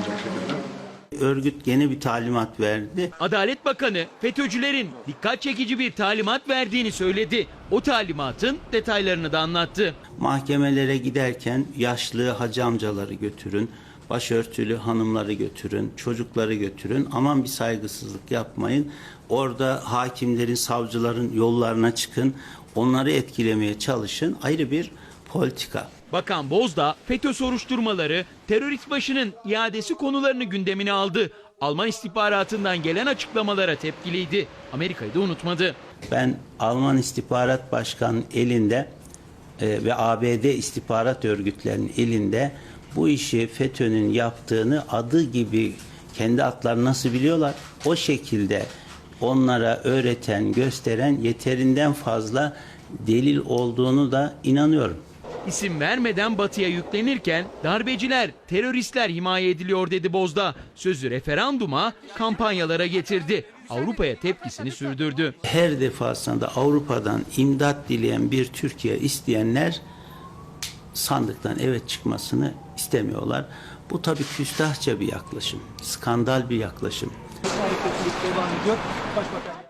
olmayacak şekilde. Örgüt gene bir talimat verdi. Adalet Bakanı FETÖ'cülerin dikkat çekici bir talimat verdiğini söyledi. O talimatın detaylarını da anlattı. Mahkemelere giderken yaşlı hacı amcaları götürün, başörtülü hanımları götürün, çocukları götürün. Aman bir saygısızlık yapmayın. Orada hakimlerin, savcıların yollarına çıkın. Onları etkilemeye çalışın. Ayrı bir politika. Bakan Bozdağ FETÖ soruşturmaları, terörist başının iadesi konularını gündemine aldı. Alman istihbaratından gelen açıklamalara tepkiliydi. Amerika'yı da unutmadı. Ben Alman İstihbarat Başkanı'nın elinde e, ve ABD istihbarat örgütlerinin elinde bu işi FETÖ'nün yaptığını adı gibi kendi adları nasıl biliyorlar? O şekilde onlara öğreten, gösteren yeterinden fazla delil olduğunu da inanıyorum. İsim vermeden batıya yüklenirken darbeciler, teröristler himaye ediliyor dedi Bozdağ. Sözü referanduma, kampanyalara getirdi. Avrupa'ya tepkisini sürdürdü. Her defasında Avrupa'dan imdat dileyen bir Türkiye isteyenler sandıktan evet çıkmasını istemiyorlar. Bu tabii küstahça bir yaklaşım, skandal bir yaklaşım. hareketlilik devam ediyor. Başbakan